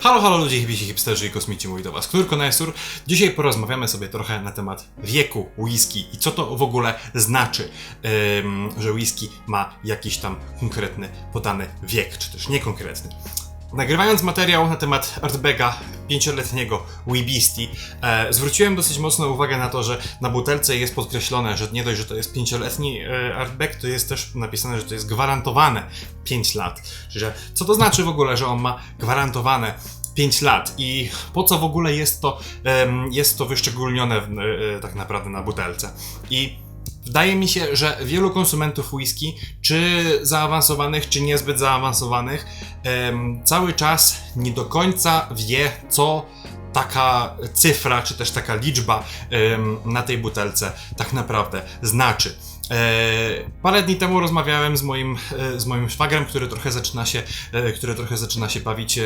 Halo, halo ludzie, hipisi, hipsterzy i kosmici, mówi do was Knurko Nesur. Dzisiaj porozmawiamy sobie trochę na temat wieku whisky i co to w ogóle znaczy, że whisky ma jakiś tam konkretny podany wiek, czy też niekonkretny. Nagrywając materiał na temat Artbega pięcioletniego Weebeastie, e, zwróciłem dosyć mocno uwagę na to, że na butelce jest podkreślone, że nie dość, że to jest pięcioletni e, Artbeg, to jest też napisane, że to jest gwarantowane 5 lat. Że co to znaczy w ogóle, że on ma gwarantowane 5 lat i po co w ogóle jest to, em, jest to wyszczególnione w, e, tak naprawdę na butelce. I Wydaje mi się, że wielu konsumentów whisky, czy zaawansowanych, czy niezbyt zaawansowanych, cały czas nie do końca wie, co taka cyfra, czy też taka liczba na tej butelce tak naprawdę znaczy. E, parę dni temu rozmawiałem z moim, e, z moim szwagrem, który trochę zaczyna się, e, który trochę zaczyna się bawić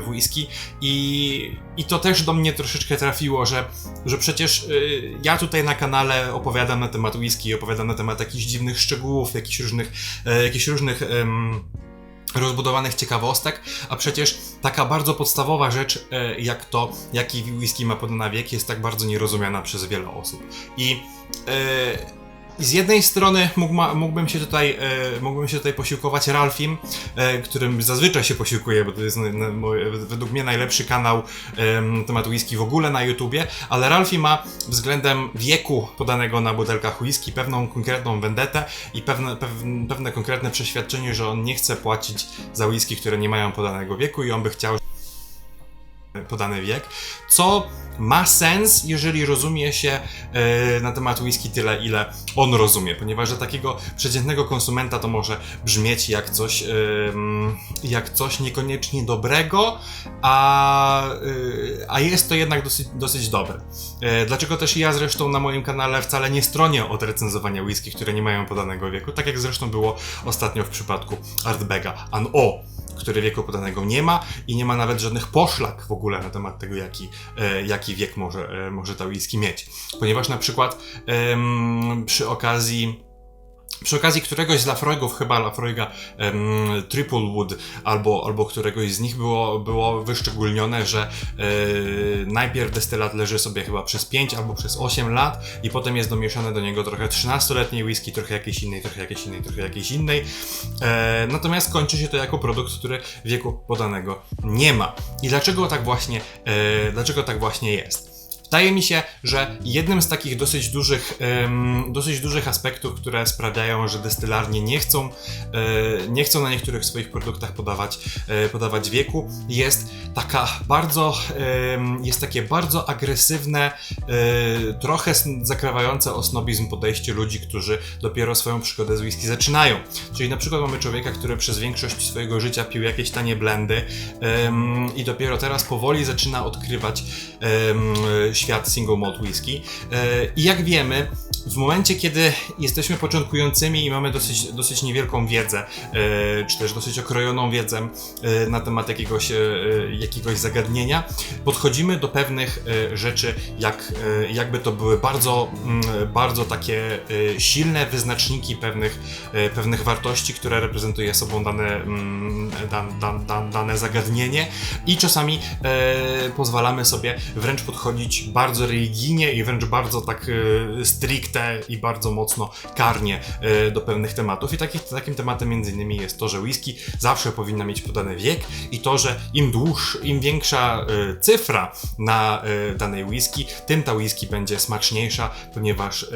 w whisky i, i to też do mnie troszeczkę trafiło, że, że przecież ja tutaj na kanale opowiadam na temat whisky, opowiadam na temat jakichś dziwnych szczegółów, jakichś różnych, jakichś różnych rozbudowanych ciekawostek, a przecież taka bardzo podstawowa rzecz, jak to, jaki whisky ma podany wiek, jest tak bardzo nierozumiana przez wiele osób. I e, z jednej strony mógłbym się tutaj, e, mógłbym się tutaj posiłkować Ralfim, e, którym zazwyczaj się posiłkuję, bo to jest według mnie najlepszy kanał na temat whisky w ogóle na YouTubie, ale Ralfi ma względem wieku podanego na butelkach whisky pewną konkretną vendetę i pewne, pewne konkretne przeświadczenie, że on nie chce płacić za whisky, które nie mają podanego wieku i on by chciał podany wiek, co ma sens, jeżeli rozumie się e, na temat whisky tyle, ile on rozumie, ponieważ dla takiego przeciętnego konsumenta to może brzmieć jak coś, em, jak coś niekoniecznie dobrego, a, y, a jest to jednak dosyć, dosyć dobre. E, dlaczego też ja zresztą na moim kanale wcale nie stronię od recenzowania whisky, które nie mają podanego wieku, tak jak zresztą było ostatnio w przypadku Artbega. An O, który wieku podanego nie ma i nie ma nawet żadnych poszlak w ogóle na temat tego, jaki, e, jaki wiek może, e, może ta whisky mieć. Ponieważ na przykład przy okazji przy okazji któregoś z Lafroigów, chyba Lafroiga um, Triplewood, albo, albo któregoś z nich było, było wyszczególnione, że e, najpierw destylat leży sobie chyba przez 5 albo przez 8 lat i potem jest domieszane do niego trochę 13-letniej whisky, trochę jakiejś innej, trochę jakiejś innej, trochę jakiejś innej. E, natomiast kończy się to jako produkt, który wieku podanego nie ma. I dlaczego tak właśnie, e, dlaczego tak właśnie jest? Wydaje mi się, że jednym z takich dosyć dużych, dosyć dużych aspektów, które sprawiają, że destylarnie nie chcą, e, nie chcą na niektórych swoich produktach podawać, e, podawać wieku, jest taka bardzo, jest takie bardzo agresywne, e, trochę zakrawające snobizm podejście ludzi, którzy dopiero swoją przygodę z whisky zaczynają. Czyli na przykład mamy człowieka, który przez większość swojego życia pił jakieś tanie blendy i dopiero teraz powoli zaczyna odkrywać świat single malt whisky. E, I jak wiemy, w momencie, kiedy jesteśmy początkującymi i mamy dosyć, dosyć niewielką wiedzę, e, czy też dosyć okrojoną wiedzę e, na temat jakiegoś, jakiegoś zagadnienia, podchodzimy do pewnych rzeczy, jak, jakby to były bardzo, mm, bardzo takie silne wyznaczniki pewnych, pewnych wartości, które reprezentuje sobą dane, mm, dan, dan, dan, dane zagadnienie i czasami pozwalamy sobie wręcz podchodzić bardzo religijnie i wręcz bardzo tak e, stricte i bardzo mocno karnie e, do pewnych tematów. I taki, takim tematem między innymi jest to, że whisky zawsze powinna mieć podany wiek i to, że im dłuższy, im większa e, cyfra na danej whisky, tym ta whisky będzie smaczniejsza, ponieważ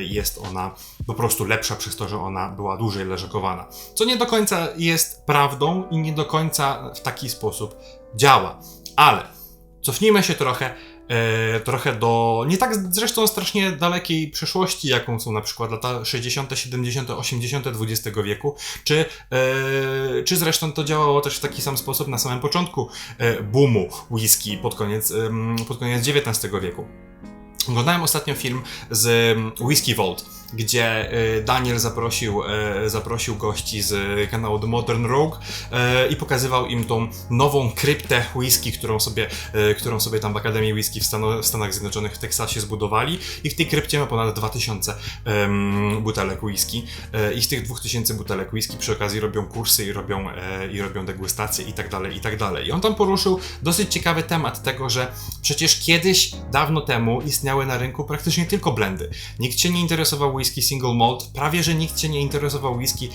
jest ona po prostu lepsza przez to, że ona była dłużej leżakowana. Co nie do końca jest prawdą i nie do końca w taki sposób działa. Ale cofnijmy się trochę, e, trochę do nie tak zresztą strasznie dalekiej przeszłości, jaką są na przykład lata 60., 70., 80. XX wieku, czy, e, czy zresztą to działało też w taki sam sposób na samym początku e, boomu whisky pod koniec, pod koniec XIX wieku. Oglądałem ostatnio film z em, Whiskey Vault. Gdzie e, Daniel zaprosił, e, zaprosił gości z kanału The Modern Rogue i pokazywał im tą nową kryptę whisky, którą sobie, którą sobie tam w Akademii Whisky w, Stanach Zjednoczonych w Teksasie zbudowali i w tej krypcie ma ponad 2000 em, butelek whisky i z tych 2000 butelek whisky przy okazji robią kursy i robią, i robią degustacje i tak dalej, i tak dalej. I on tam poruszył dosyć ciekawy temat tego, że przecież kiedyś, dawno temu istniały na rynku praktycznie tylko blendy. Nikt się nie interesował whisky single malt, prawie że nikt się nie interesował whisky,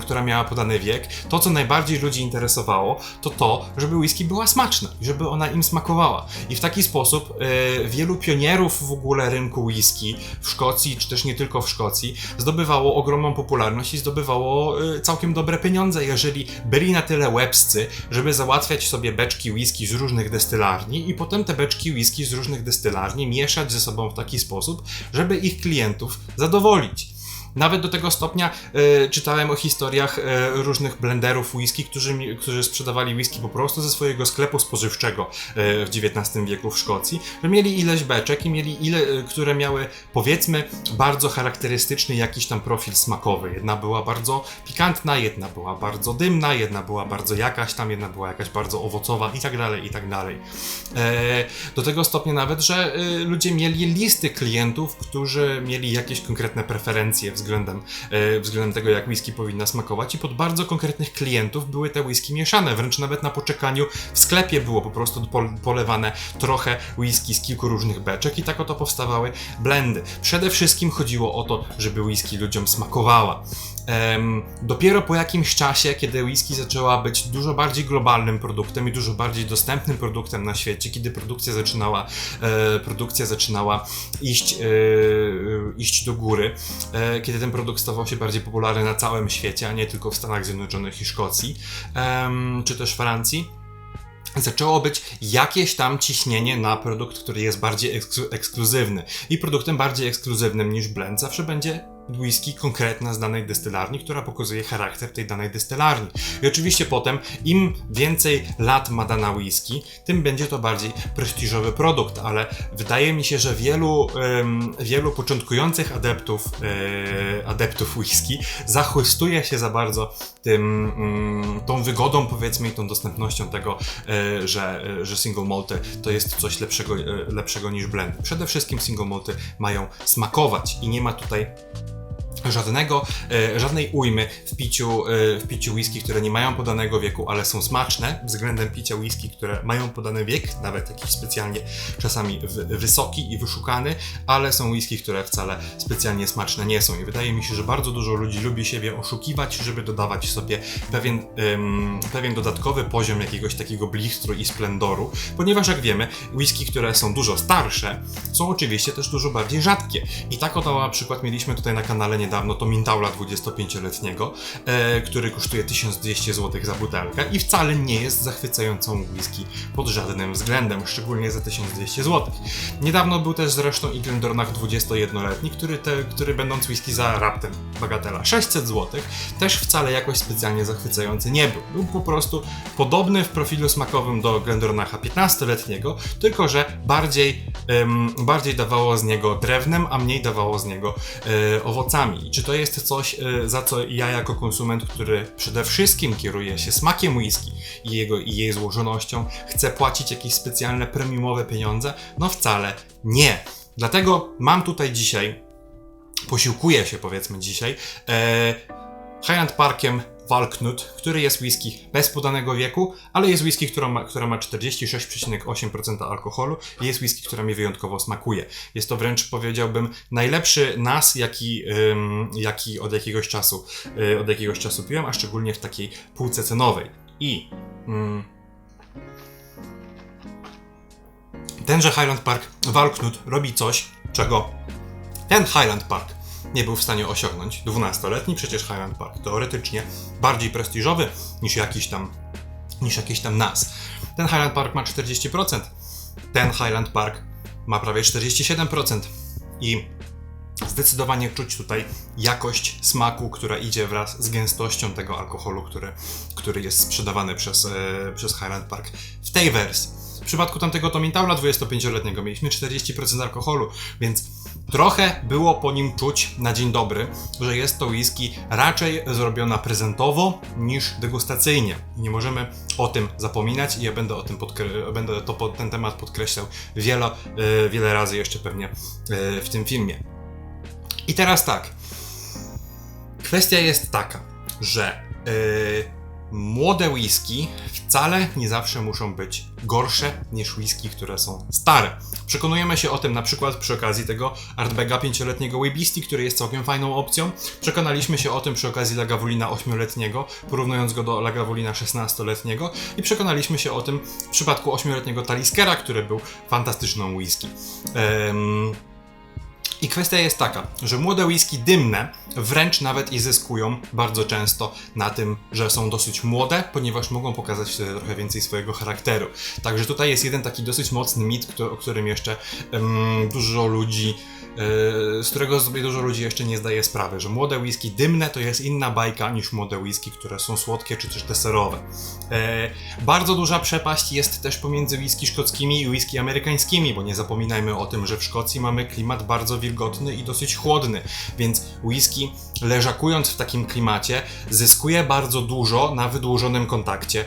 która miała podany wiek. To, co najbardziej ludzi interesowało, to to, żeby whisky była smaczna i żeby ona im smakowała. I w taki sposób e, wielu pionierów w ogóle rynku whisky w Szkocji, czy też nie tylko w Szkocji, zdobywało ogromną popularność i zdobywało e, całkiem dobre pieniądze, jeżeli byli na tyle łebscy, żeby załatwiać sobie beczki whisky z różnych destylarni i potem te beczki whisky z różnych destylarni mieszać ze sobą w taki sposób, żeby ich klientów zadowolić. Nawet do tego stopnia e, czytałem o historiach e, różnych blenderów whisky, którzy, którzy sprzedawali whisky po prostu ze swojego sklepu spożywczego e, w XIX wieku w Szkocji, że mieli ileś beczek i mieli ile, e, które miały powiedzmy bardzo charakterystyczny jakiś tam profil smakowy. Jedna była bardzo pikantna, jedna była bardzo dymna, jedna była bardzo jakaś tam, jedna była jakaś bardzo owocowa i tak dalej, i tak dalej. E, do tego stopnia nawet, że e, ludzie mieli listy klientów, którzy mieli jakieś konkretne preferencje względem, e, względem tego, jak whisky powinna smakować i pod bardzo konkretnych klientów były te whisky mieszane. Wręcz nawet na poczekaniu w sklepie było po prostu pol- polewane trochę whisky z kilku różnych beczek i tak oto powstawały blendy. Przede wszystkim chodziło o to, żeby whisky ludziom smakowała. Dopiero po jakimś czasie, kiedy whisky zaczęła być dużo bardziej globalnym produktem i dużo bardziej dostępnym produktem na świecie, kiedy produkcja zaczynała, e, produkcja zaczynała iść, e, iść do góry, e, kiedy ten produkt stawał się bardziej popularny na całym świecie, a nie tylko w Stanach Zjednoczonych i Szkocji, czy też Francji zaczęło być jakieś tam ciśnienie na produkt, który jest bardziej eksklu- ekskluzywny. I produktem bardziej ekskluzywnym niż blend zawsze będzie whisky konkretna z danej destylarni, która pokazuje charakter tej danej destylarni. I oczywiście potem, im więcej lat ma dana whisky, tym będzie to bardziej prestiżowy produkt, ale wydaje mi się, że wielu, em, wielu początkujących adeptów, e, adeptów whisky zachłystuje się za bardzo tym, mm, tą wygodą, powiedzmy, i tą dostępnością tego, e, że, e, że single malty to jest coś lepszego, lepszego niż blend. Przede wszystkim single malty mają smakować i nie ma tutaj żadnego, e, żadnej ujmy w piciu, e, w piciu whisky, które nie mają podanego wieku, ale są smaczne względem picia whisky, które mają podany wiek, nawet jakiś specjalnie czasami wysoki i wyszukany, ale są whisky, które wcale specjalnie smaczne nie są. I wydaje mi się, że bardzo dużo ludzi lubi siebie oszukiwać, żeby dodawać sobie pewien, em, pewien dodatkowy poziom jakiegoś takiego blistru i splendoru, ponieważ jak wiemy, whisky, które są dużo starsze, są oczywiście też dużo bardziej rzadkie. I tak oto na przykład mieliśmy tutaj na kanale niedawno to Mintaula 25-letniego, e, który kosztuje 1200 zł za butelkę i wcale nie jest zachwycającą whisky pod żadnym względem, szczególnie za 1200 zł. Niedawno był też zresztą i Glendornach 21-letni, który, te, który będąc whisky za raptem bagatela 600 zł, też wcale jakoś specjalnie zachwycający nie był. Był po prostu podobny w profilu smakowym do Glendornacha 15-letniego, tylko że bardziej, em, bardziej dawało z niego drewnem, a mniej dawało z niego e, owocami. Czy to jest coś, e, za co ja jako konsument, który przede wszystkim kieruje się smakiem whisky i, jego, i jej złożonością, chcę płacić jakieś specjalne premiumowe pieniądze? No wcale nie. Dlatego mam tutaj dzisiaj, posiłkuję się powiedzmy dzisiaj, e, Highland Parkiem Walknut, który jest whisky bez podanego wieku, ale jest whisky, która ma, która ma 46,8% alkoholu i jest whisky, która mi wyjątkowo smakuje. Jest to wręcz powiedziałbym najlepszy nas, jaki, ym, jaki od jakiegoś czasu y, od jakiegoś czasu piłem, a szczególnie w takiej półce cenowej. I ym, tenże Highland Park Walknut robi coś, czego ten Highland Park nie był w stanie osiągnąć. 12-letni przecież Highland Park, teoretycznie bardziej prestiżowy niż jakiś tam, niż jakiś tam nas. Ten Highland Park ma 40%, ten Highland Park ma prawie 47% i zdecydowanie czuć tutaj jakość smaku, która idzie wraz z gęstością tego alkoholu, który, który jest sprzedawany przez, e, przez Highland Park w tej wersji. W przypadku tamtego Tomintaula 25-letniego mieliśmy 40% alkoholu, więc Trochę było po nim czuć na dzień dobry, że jest to whisky raczej zrobiona prezentowo niż degustacyjnie. Nie możemy o tym zapominać i ja będę, o tym będę to, ten temat podkreślał wiele, wiele razy jeszcze pewnie e, w tym filmie. I teraz tak. Kwestia jest taka, że yy, młode whisky wcale nie zawsze muszą być gorsze niż whisky, które są stare. Przekonujemy się o tym na przykład przy okazji tego Artbega 5-letniego Webisti, który jest całkiem fajną opcją. Przekonaliśmy się o tym przy okazji Lagavulina 8-letniego, porównując go do Lagavulina 16-letniego i przekonaliśmy się o tym w przypadku 8-letniego Taliskera, który był fantastyczną whisky. Ym, i kwestia jest taka, że młode whisky dymne wręcz nawet i zyskują bardzo często na tym, że są dosyć młode, ponieważ mogą pokazać wtedy trochę więcej swojego charakteru. Także tutaj jest jeden taki dosyć mocny mit, o którym jeszcze dużo ludzi, e, z którego sobie dużo ludzi jeszcze nie zdaje sprawy, że młode whisky dymne to jest inna bajka niż młode whisky, które są słodkie czy też deserowe. E, bardzo duża przepaść jest też pomiędzy whisky szkockimi i whisky amerykańskimi, bo nie zapominajmy o tym, że w Szkocji mamy klimat bardzo wilgotny i dosyć chłodny, więc whisky leżakując w takim klimacie zyskuje bardzo dużo na wydłużonym kontakcie e,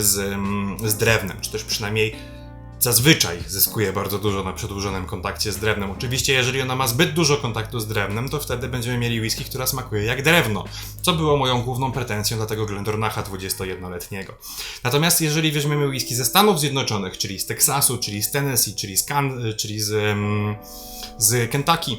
z, mm, z drewnem, czy też przynajmniej zazwyczaj zyskuje bardzo dużo na przedłużonym kontakcie z drewnem. Oczywiście, jeżeli ona ma zbyt dużo kontaktu z drewnem, to wtedy będziemy mieli whisky, która smakuje jak drewno, co było moją główną pretensją dla tego Glendornacha 21-letniego. Natomiast jeżeli weźmiemy whisky ze Stanów Zjednoczonych, czyli z Teksasu, czyli z Tennessee, czyli z, czyli z, z Kentucky,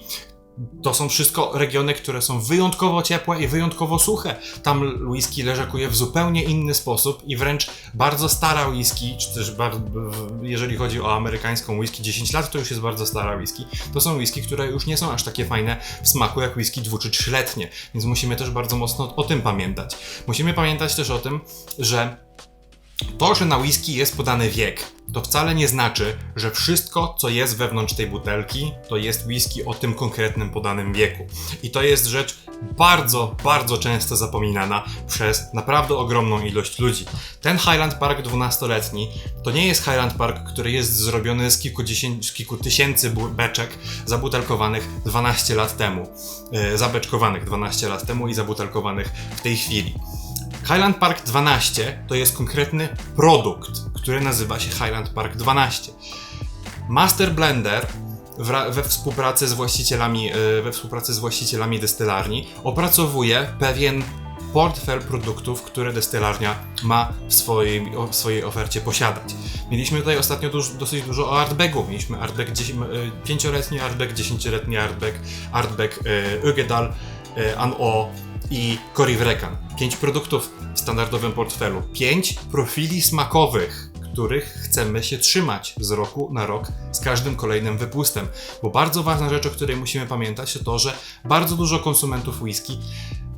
to są wszystko regiony, które są wyjątkowo ciepłe i wyjątkowo suche. Tam whisky leżakuje w zupełnie inny sposób i wręcz bardzo stara whisky, czy też bar- w- jeżeli chodzi o amerykańską whisky 10 lat, to już jest bardzo stara whisky. To są whisky, które już nie są aż takie fajne w smaku jak whisky dwu czy trzyletnie, więc musimy też bardzo mocno o tym pamiętać. Musimy pamiętać też o tym, że to, że na whisky jest podany wiek, to wcale nie znaczy, że wszystko, co jest wewnątrz tej butelki, to jest whisky o tym konkretnym podanym wieku. I to jest rzecz bardzo, bardzo często zapominana przez naprawdę ogromną ilość ludzi. Ten Highland Park 12-letni to nie jest Highland Park, który jest zrobiony z kilkudziesięciu, z kilku tysięcy beczek zabutelkowanych 12 lat temu. E, zabeczkowanych 12 lat temu i zabutelkowanych w tej chwili. Highland Park 12 to jest konkretny produkt, który nazywa się Highland Park 12. Master Blender we współpracy z właścicielami, e, we współpracy z właścicielami destylarni opracowuje pewien portfel produktów, które destylarnia ma w swojej, o- w swojej ofercie posiadać. Mieliśmy tutaj ostatnio duż, dosyć dużo o Artbegu. Mieliśmy Artbeg 5-letni Artbeg, 10-letni Artbeg, Artbeg e, Ugedal, e, I Korivrekan. Pięć produktów w standardowym portfelu. Pięć profili smakowych, których chcemy się trzymać z roku na rok z każdym kolejnym wypustem. Bo bardzo ważna rzecz, o której musimy pamiętać, to to, że bardzo dużo konsumentów whisky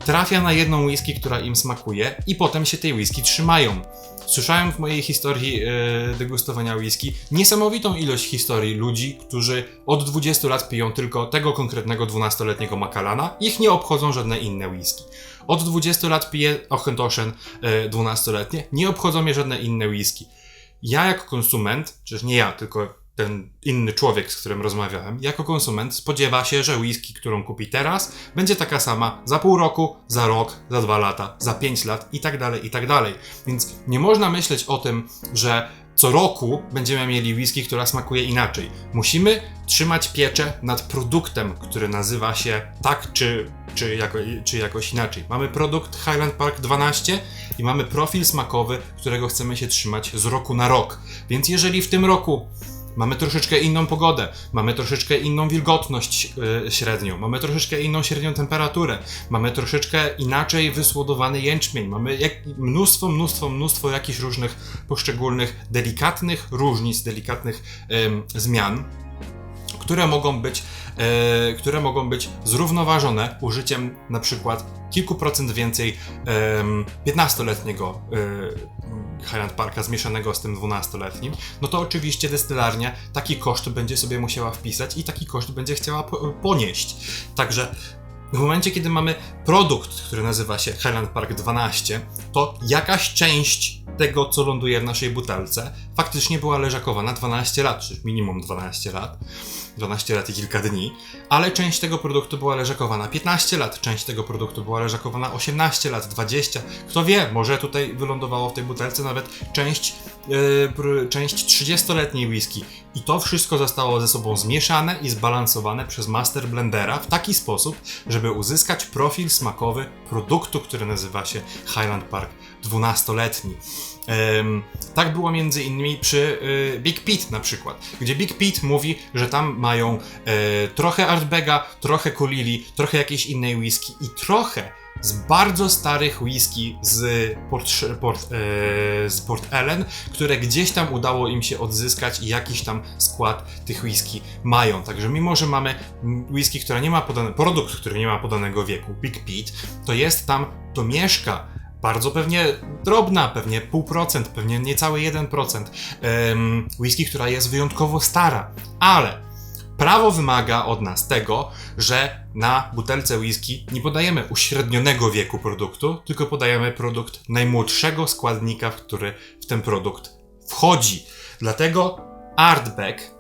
trafia na jedną whisky, która im smakuje i potem się tej whisky trzymają. Słyszałem w mojej historii e, degustowania whisky niesamowitą ilość historii ludzi, którzy od 20 lat piją tylko tego konkretnego 12-letniego Macallana, ich nie obchodzą żadne inne whisky. Od 20 lat piję Ochentoshen e, 12-letnie, nie obchodzą mnie żadne inne whisky. Ja jako konsument, czyż nie ja, tylko ten inny człowiek, z którym rozmawiałem, jako konsument spodziewa się, że whisky, którą kupi teraz, będzie taka sama za pół roku, za rok, za dwa lata, za pięć lat i tak dalej, i tak dalej. Więc nie można myśleć o tym, że co roku będziemy mieli whisky, która smakuje inaczej. Musimy trzymać pieczę nad produktem, który nazywa się tak czy, czy, jako, czy jakoś inaczej. Mamy produkt Highland Park 12 i mamy profil smakowy, którego chcemy się trzymać z roku na rok. Więc jeżeli w tym roku Mamy troszeczkę inną pogodę, mamy troszeczkę inną wilgotność yy, średnią, mamy troszeczkę inną średnią temperaturę, mamy troszeczkę inaczej wysłodowany jęczmień, mamy jak, mnóstwo, mnóstwo, mnóstwo jakichś różnych poszczególnych delikatnych różnic, delikatnych ym, zmian, które mogą być, e, które mogą być zrównoważone użyciem na przykład kilku procent więcej em, 15-letniego e, Highland Parka zmieszanego z tym 12-letnim, no to oczywiście destylarnia taki koszt będzie sobie musiała wpisać i taki koszt będzie chciała po, ponieść. Także w momencie, kiedy mamy produkt, który nazywa się Highland Park 12, to jakaś część tego, co ląduje w naszej butelce, faktycznie była leżakowana 12 lat, czy minimum 12 lat. 12 lat i kilka dni, ale część tego produktu była leżakowana 15 lat, część tego produktu była leżakowana 18 lat, 20. Kto wie, może tutaj wylądowało w tej butelce nawet część, yy, część 30-letniej whisky. I to wszystko zostało ze sobą zmieszane i zbalansowane przez Master Blendera w taki sposób, żeby uzyskać profil smakowy produktu, który nazywa się Highland Park 12-letni. Tak było między innymi przy y, Big Pete na przykład, gdzie Big Pete mówi, że tam mają y, trochę Artbega, trochę Kulili, trochę jakiejś innej whisky i trochę z bardzo starych whisky z Port, Port, e, z Port Ellen, które gdzieś tam udało im się odzyskać i jakiś tam skład tych whisky mają. Także mimo, że mamy whisky, która nie ma podane, produkt, który nie ma podanego wieku, Big Pete, to jest tam, to mieszka bardzo pewnie drobna, pewnie pół procent, pewnie niecały 1% um, whisky, która jest wyjątkowo stara, ale prawo wymaga od nas tego, że na butelce whisky nie podajemy uśrednionego wieku produktu, tylko podajemy produkt najmłodszego składnika, który w ten produkt wchodzi. Dlatego Artback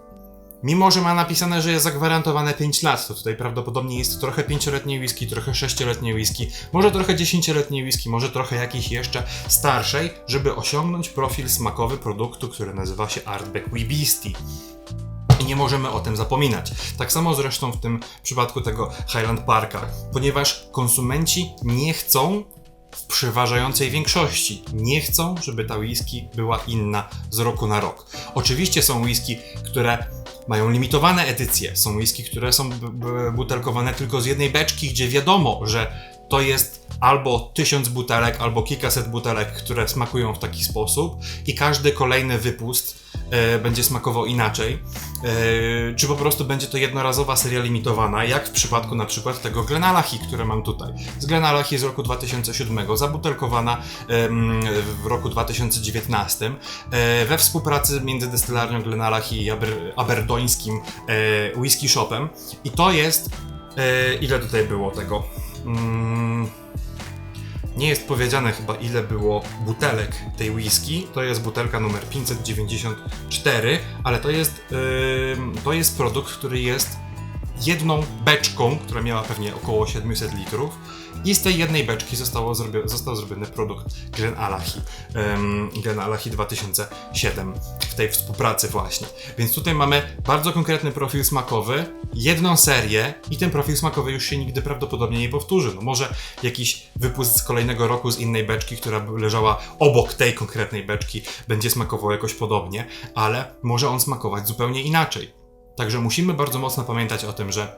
Mimo, że ma napisane, że jest zagwarantowane 5 lat, to tutaj prawdopodobnie jest trochę 5-letniej whisky, trochę 6-letniej whisky, może trochę 10-letniej whisky, może trochę jakiejś jeszcze starszej, żeby osiągnąć profil smakowy produktu, który nazywa się Artback Wee Beastie. I nie możemy o tym zapominać. Tak samo zresztą w tym przypadku tego Highland Parka, ponieważ konsumenci nie chcą w przeważającej większości nie chcą, żeby ta whisky była inna z roku na rok. Oczywiście są whisky, które mają limitowane edycje. Są whisky, które są butelkowane tylko z jednej beczki, gdzie wiadomo, że to jest albo tysiąc butelek, albo kilkaset butelek, które smakują w taki sposób i każdy kolejny wypust e, będzie smakował inaczej, e, czy po prostu będzie to jednorazowa seria limitowana, jak w przypadku na przykład tego Glenalachi, które mam tutaj. Z Glenalachi z roku 2007, zabutelkowana e, w roku 2019 e, we współpracy między destylarnią Glenalachi i Aber aberdońskim e, whisky shopem i to jest e, ile tutaj było tego? Mm, nie jest powiedziane chyba ile było butelek tej whisky. To jest butelka numer 594, ale to jest, yy, to jest produkt, który jest jedną beczką, która miała pewnie około 700 litrów i z tej jednej beczki zostało zrobi został zrobiony produkt Glen Alahi, um, Glen Alahi 2007 w tej współpracy właśnie. Więc tutaj mamy bardzo konkretny profil smakowy, jedną serię i ten profil smakowy już się nigdy prawdopodobnie nie powtórzy. No może jakiś wypust z kolejnego roku z innej beczki, która leżała obok tej konkretnej beczki, będzie smakował jakoś podobnie, ale może on smakować zupełnie inaczej. Także musimy bardzo mocno pamiętać o tym, że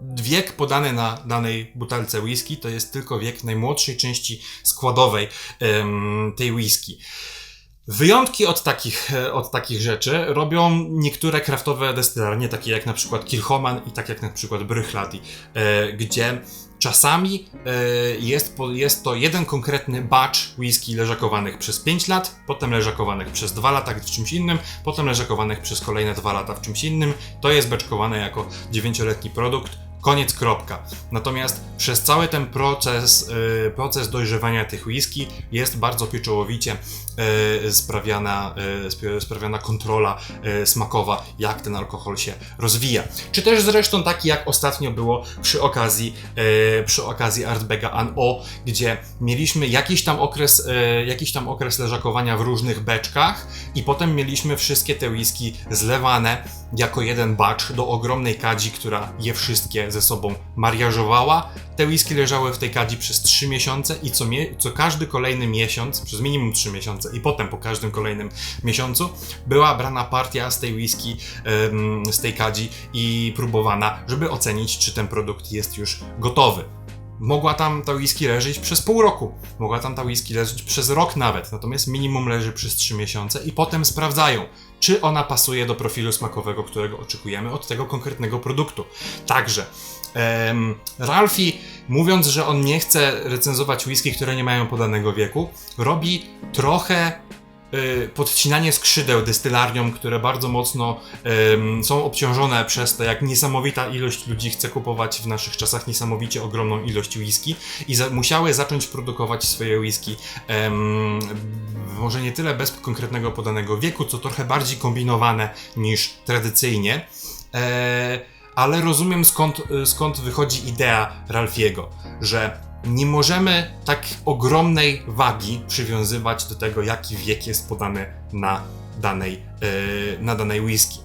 wiek podany na danej butelce whisky to jest tylko wiek najmłodszej części składowej tej whisky. Wyjątki od takich, e, od takich rzeczy robią niektóre kraftowe destylarnie, takie jak na przykład Kilchoman i tak jak na przykład Brychladi, e, gdzie czasami e, jest, jest to jeden konkretny batch whisky leżakowanych przez 5 lat, potem leżakowanych przez 2 lata w czymś innym, potem leżakowanych przez kolejne 2 lata w czymś innym. To jest beczkowane jako 9-letni produkt Koniec, kropka. Natomiast przez cały ten proces, yy, proces dojrzewania tych whisky jest bardzo pieczołowicie sprawiana, yy, sprawiana kontrola smakowa, jak ten alkohol się rozwija. Czy też zresztą taki jak ostatnio było przy okazji, przy okazji Artbega An-O, gdzie mieliśmy jakiś tam okres, jakiś tam okres leżakowania w różnych beczkach i potem mieliśmy wszystkie te whisky zlewane jako jeden batch do ogromnej kadzi, która je wszystkie ze sobą mariażowała. Te whisky leżały w tej kadzi przez 3 miesiące i co, co każdy kolejny miesiąc, przez minimum 3 miesiące i potem po każdym kolejnym miesiącu była brana partia z tej whisky, z tej kadzi i próbowana, żeby ocenić, czy ten produkt jest już gotowy. Mogła tam ta whisky leżeć przez pół roku, mogła tam ta whisky leżeć przez rok nawet, natomiast minimum leży przez 3 miesiące i potem sprawdzają, czy ona pasuje do profilu smakowego, którego oczekujemy od tego konkretnego produktu. Także Ralphie, mówiąc, że on nie chce recenzować whisky, które nie mają podanego wieku, robi trochę y, podcinanie skrzydeł dystylarniom, które bardzo mocno ym, są obciążone przez to, jak niesamowita ilość ludzi chce kupować w naszych czasach niesamowicie ogromną ilość whisky i za, musiały zacząć produkować swoje whisky ym, może nie tyle bez konkretnego podanego wieku, co trochę bardziej kombinowane niż tradycyjnie. E, ale rozumiem skąd, skąd wychodzi idea Ralfiego, że nie możemy tak ogromnej wagi przywiązywać do tego, jaki wiek jest podany na danej, yy, na danej whisky.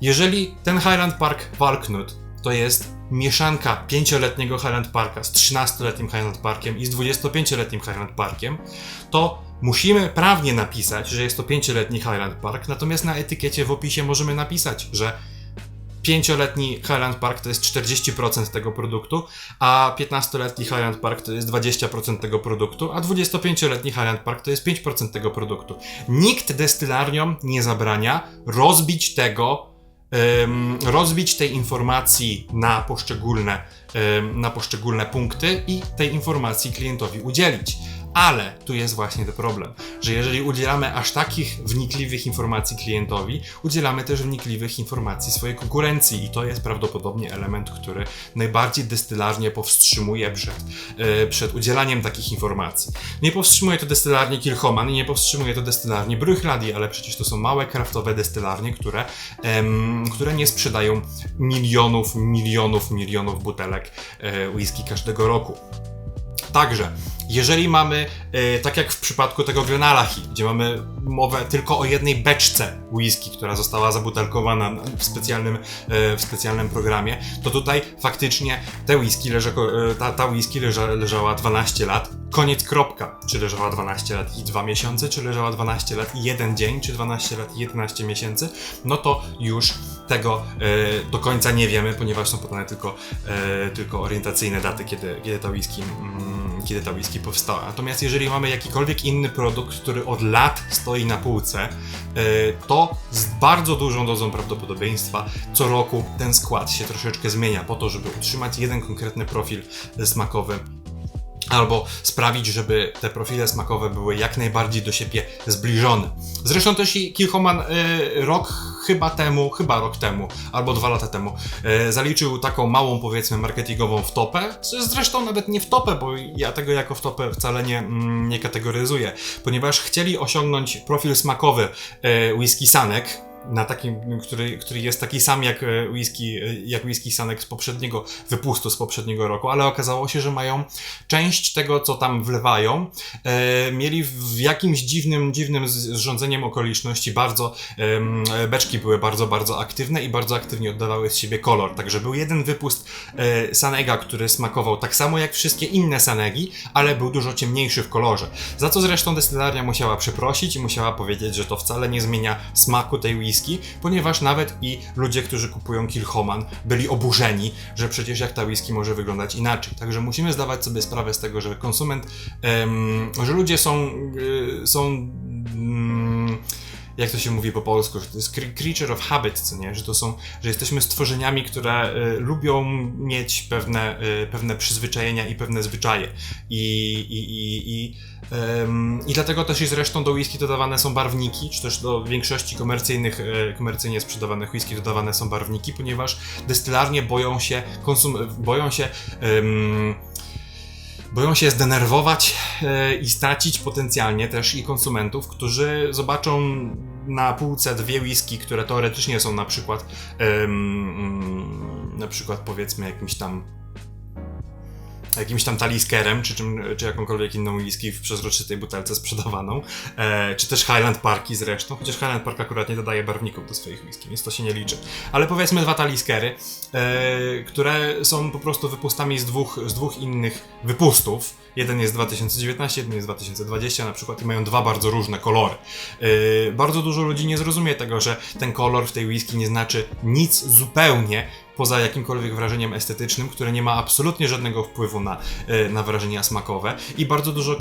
Jeżeli ten Highland Park Walknut to jest mieszanka 5-letniego Highland Parka z 13-letnim Highland Parkiem i z 25-letnim Highland Parkiem, to musimy prawnie napisać, że jest to 5-letni Highland Park, natomiast na etykiecie w opisie możemy napisać, że pięcioletni Highland Park to jest 40% tego produktu, a 15-letni Highland Park to jest 20% tego produktu, a 25-letni Highland Park to jest 5% tego produktu. Nikt destylarniom nie zabrania rozbić tego, um, rozbić tej informacji na poszczególne, um, na poszczególne punkty i tej informacji klientowi udzielić. Ale tu jest właśnie ten problem, że jeżeli udzielamy aż takich wnikliwych informacji klientowi, udzielamy też wnikliwych informacji swojej konkurencji i to jest prawdopodobnie element, który najbardziej destylarnie powstrzymuje przed, yy, przed udzielaniem takich informacji. Nie powstrzymuje to destylarnie Kilchoman i nie powstrzymuje to destylarnie Bruichladi, ale przecież to są małe kraftowe destylarnie, które, em, które nie sprzedają milionów, milionów, milionów butelek e, whisky każdego roku. Także, jeżeli mamy, e, tak jak w przypadku tego Glenalachi, gdzie mamy mowę tylko o jednej beczce whisky, która została zabutelkowana w specjalnym, e, w specjalnym programie, to tutaj faktycznie te whisky e, ta, ta whisky leża, leżała 12 lat, koniec kropka. Czy leżała 12 lat i 2 miesiące, czy leżała 12 lat i 1 dzień, czy 12 lat i 11 miesięcy, no to już tego do końca nie wiemy, ponieważ są podane tylko, tylko orientacyjne daty, kiedy, kiedy ta whisky mm, kiedy ta whisky powstała. Natomiast jeżeli mamy jakikolwiek inny produkt, który od lat stoi na półce, e, to z bardzo dużą dozą prawdopodobieństwa co roku ten skład się troszeczkę zmienia po to, żeby utrzymać jeden konkretny profil smakowy albo sprawić, żeby te profile smakowe były jak najbardziej do siebie zbliżone. Zresztą też i Kilchoman y, rok chyba temu, chyba rok temu, albo dwa lata temu, y, zaliczył taką małą, powiedzmy, marketingową wtopę, zresztą nawet nie wtopę, bo ja tego jako wtopę wcale nie, mm, nie kategoryzuję, ponieważ chcieli osiągnąć profil smakowy y, whisky sanek, na takim, który, który jest taki sam jak e, whisky, e, jak whisky Sanek z poprzedniego wypustu, z poprzedniego roku, ale okazało się, że mają część tego, co tam wlewają, e, mieli w jakimś dziwnym, dziwnym zrządzeniem okoliczności bardzo, e, beczki były bardzo, bardzo aktywne i bardzo aktywnie oddawały z siebie kolor. Także był jeden wypust e, Sanega, który smakował tak samo jak wszystkie inne Sanegi, ale był dużo ciemniejszy w kolorze. Za co zresztą destylaria musiała przeprosić i musiała powiedzieć, że to wcale nie zmienia smaku tej whisky, ponieważ nawet i ludzie, którzy kupują Kilchoman, byli oburzeni, że przecież jak ta whisky może wyglądać inaczej. Także musimy zdawać sobie sprawę z tego, że konsument, że ludzie są, y, są mm, jak to się mówi po polsku, że to jest creature of habit, co nie? Że to są, że jesteśmy stworzeniami, które y, lubią mieć pewne, y, pewne przyzwyczajenia i pewne zwyczaje. I, i, i, i, ym, I dlatego też i zresztą do whisky dodawane są barwniki, czy też do większości komercyjnych, y, komercyjnie sprzedawanych whisky dodawane są barwniki, ponieważ destylarnie boją się, konsum boją się ym, boją się zdenerwować e, i stracić potencjalnie też i konsumentów, którzy zobaczą na półce dwie whisky, które teoretycznie są na przykład na przykład powiedzmy jakimś tam jakimś tam taliskerem, czy, czym, czy jakąkolwiek inną whisky w przezroczystej butelce sprzedawaną, e, czy też Highland Parki zresztą, chociaż Highland Park akurat nie dodaje barwników do swoich whisky, więc to się nie liczy. Ale powiedzmy dwa taliskery, e, które są po prostu wypustami z dwóch, z dwóch innych wypustów. Jeden jest 2019, jeden jest 2020 na przykład i mają dwa bardzo różne kolory. E, bardzo dużo ludzi nie zrozumie tego, że ten kolor w tej whisky nie znaczy nic zupełnie, poza jakimkolwiek wrażeniem estetycznym, które nie ma absolutnie żadnego wpływu na, e, na wrażenia smakowe i bardzo dużo e,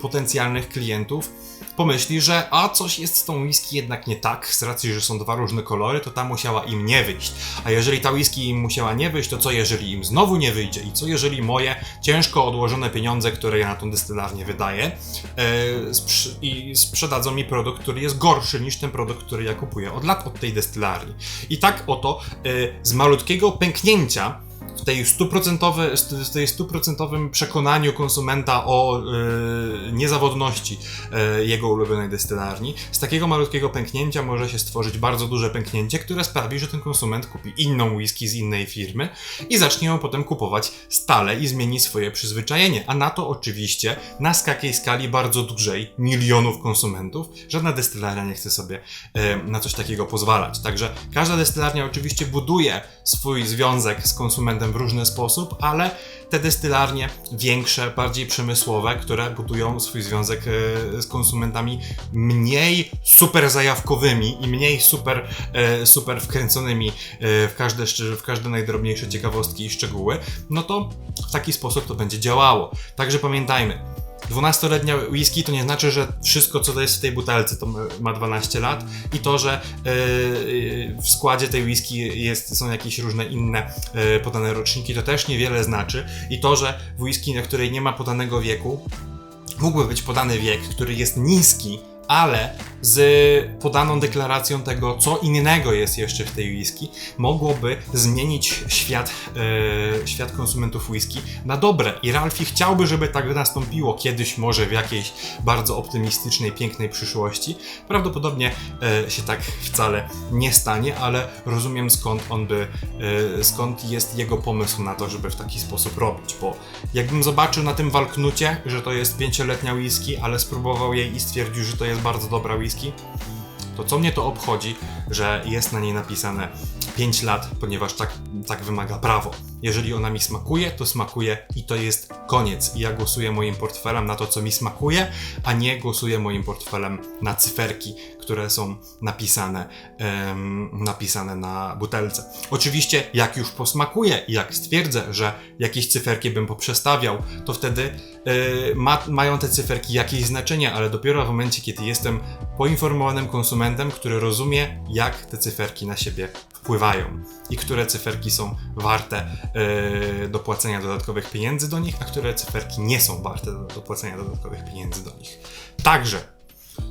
potencjalnych klientów pomyśli, że a coś jest z tą whisky jednak nie tak, z racji, że są dwa różne kolory, to ta musiała im nie wyjść. A jeżeli ta whisky im musiała nie wyjść, to co jeżeli im znowu nie wyjdzie? I co jeżeli moje ciężko odłożone pieniądze, które ja na tą destylarnię wydaję, e, sprz- i sprzedadzą mi produkt, który jest gorszy niż ten produkt, który ja kupuję od lat od tej destylarni. I tak oto e, z malutkiego pęknięcia w tej w tej stuprocentowym przekonaniu konsumenta o e, niezawodności e, jego ulubionej destylarni, z takiego malutkiego pęknięcia może się stworzyć bardzo duże pęknięcie, które sprawi, że ten konsument kupi inną whisky z innej firmy i zacznie ją potem kupować stale i zmieni swoje przyzwyczajenie. A na to oczywiście na takiej skali bardzo dużej, milionów konsumentów, żadna destylarnia nie chce sobie e, na coś takiego pozwalać. Także każda destylarnia oczywiście buduje swój związek z konsumentem w różny sposób, ale te destylarnie większe, bardziej przemysłowe, które budują swój związek e, z konsumentami mniej super zajawkowymi i mniej super, e, super wkręconymi e, w każde, w każde najdrobniejsze ciekawostki i szczegóły, no to w taki sposób to będzie działało. Także pamiętajmy, 12-letnia whisky to nie znaczy, że wszystko co to jest w tej butelce to ma 12 lat. I to, że yy, w składzie tej whisky jest, są jakieś różne inne yy, podane roczniki, to też niewiele znaczy. I to, że w whisky, na której nie ma podanego wieku, mógłby być podany wiek, który jest niski, ale z podaną deklaracją tego, co innego jest jeszcze w tej whisky, mogłoby zmienić świat, e, świat konsumentów whisky na dobre. I Ralphie chciałby, żeby tak nastąpiło kiedyś, może w jakiejś bardzo optymistycznej, pięknej przyszłości. Prawdopodobnie e, się tak wcale nie stanie, ale rozumiem skąd on by, e, skąd jest jego pomysł na to, żeby w taki sposób robić, bo jakbym zobaczył na tym walknucie, że to jest pięcioletnia whisky, ale spróbował jej i stwierdził, że to jest bardzo dobra whisky, to co mnie to obchodzi, że jest na niej napisane 5 lat, ponieważ tak, tak wymaga prawo. Jeżeli ona mi smakuje, to smakuje i to jest koniec. Ja głosuję moim portfelem na to, co mi smakuje, a nie głosuję moim portfelem na cyferki, które są napisane, em, napisane na butelce. Oczywiście, jak już posmakuję i jak stwierdzę, że jakieś cyferki bym poprzestawiał, to wtedy e, ma, mają te cyferki jakieś znaczenie, ale dopiero w momencie, kiedy jestem poinformowanym konsumentem, który rozumie, jak te cyferki na siebie wpływają i które cyferki są warte e, do płacenia dodatkowych pieniędzy do nich, a które cyferki nie są warte do, płacenia dodatkowych pieniędzy do nich. Także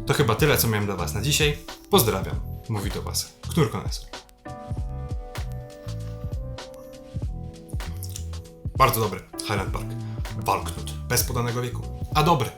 to chyba tyle, co miałem dla Was na dzisiaj. Pozdrawiam. Mówi do Was Knur Konesor. Bardzo dobry Highland Park. Walknut. Bez podanego wieku. A dobry.